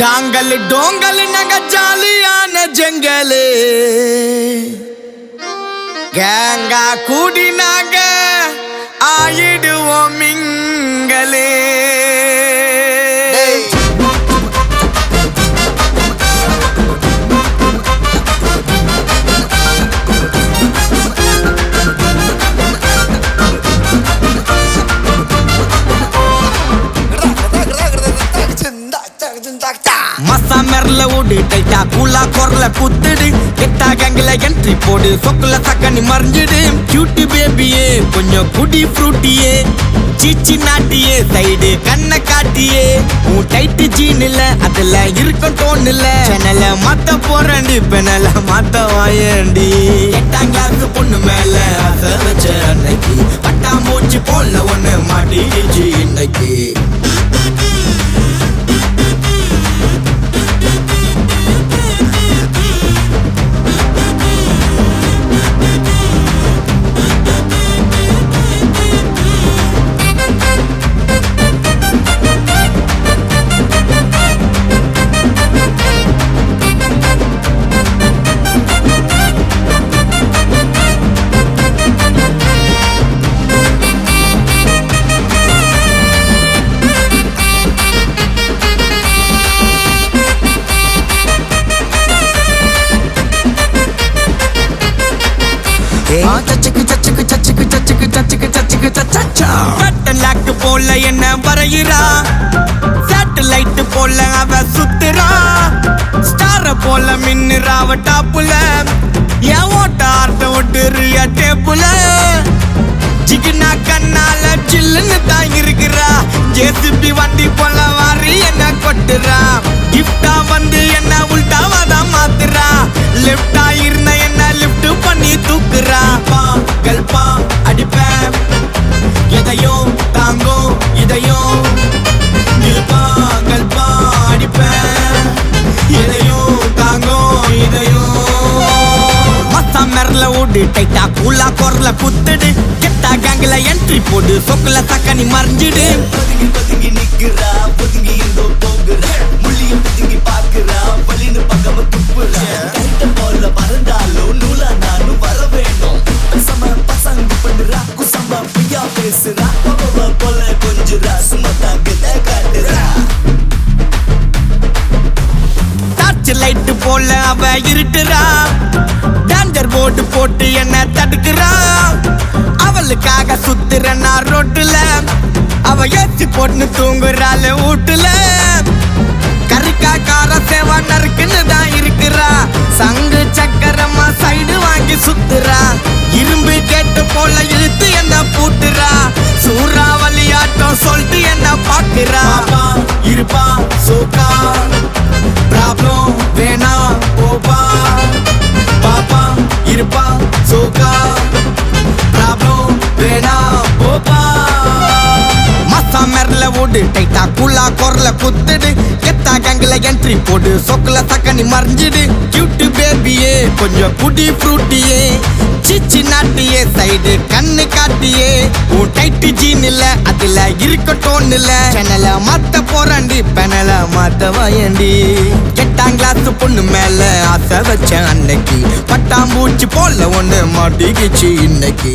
Dongle toggle நக ஜாலியான ஜங்கலு. கேங்கா கூடி நாங்க ஆயிடுவோம் மிங்களே. மசா மெரல ஓடு டைட்டா கூலா குரல குத்துடு. கெட்டா கேங்கில என்ட்ரி போடு சொக்குல சக்கனி மறைஞ்சிடு. கியூட்டி பேபியே கொஞ்சம் குடி ஃப்ரூட்டியே சீச்சி நாட்டியே சைடு கண்ணை காட்டியே உன் டைட்டு ஜீன் இல்ல அதுல இருக்கும் டோன் இல்ல சென்னல மாத்த போறேன்டி பெனல மாத்த வாயேண்டி எட்டாம் கிளாஸ் பொண்ணு மேல அசை வச்ச அன்னைக்கு. பட்டாம்பூச்சி போல ஒண்ணு மாட்டிடுச்சு இன்னைக்கு. கட்டலாக்கு போல என்ன வரைகிறா சேட்டலைட் போல அவ சுத்துறா. ஸ்டார போல மின்னுறா அவ டாப்புல. என் ஓட்ட ஆர்ட்ட ஒட்டுறிய டேப்புல. சிக்கனா கண்ணால சில்லுன்னு தான் இருக்கிறா ஜேசிபி வண்டி போல வாரி என்ன கொட்டுறா? கிஃப்டா வந்து என்ன மெரல டைட்டா கூலா குரல குத்துடு கெட்டா கேங்ல என்ட்ரி போடு சொக்குல நீ மறைஞ்சிடு பதுங்கி பதுங்கி நிக்கிறா பதுங்கி இந்தோ போகிறா முள்ளிய பதுங்கி பாக்குறா வலின்னு பக்கம துப்புறா கைட்ட போல பறந்தாலும் நூலா நானும் வர வேணும் சம பசங்க பண்ணுறா குசம்பா பொய்யா பேசுறா போல கொஞ்சுறா சும்மா தாக்குத காட்டுறா டார்ச் போல அவ இருட்டுறா. ஏசி தூங்குறாள் வீட்டுல. கருக்கா கார சேவா நறுக்குன்னு தான் இருக்கிறா. சங்கு சக்கரமா சைடு வாங்கி சுத்துறா. இரும்பு கேட்டு போல இழுத்து என்ன பூட்டுறா. சூறாவளியாட்டம் சொல்லிட்டு என்ன பாக்குறா போடு. டைட்டா கூலா குரல குத்துடு. கெத்தா கேங்கில என்ட்ரி போடு. சொக்குல தக்கனி மறைஞ்சிடு. கியூட்டு பேபியே கொஞ்சம் குடி ஃப்ரூட்டியே சீச்சி நாட்டியே சைடு கண்ணு காட்டியே. உன் டைட்டு ஜீன் இல்ல அதுல இருக்கட்டும் இல்ல. சேனல மாத்த போறாண்டி பெனல மாத்த வாயண்டி எட்டாம் கிளாஸ் பொண்ணு மேல ஆசை வச்ச அன்னைக்கு. பட்டாம்பூச்சி போல ஒண்ணு மாட்டிக்கிச்சு இன்னைக்கு.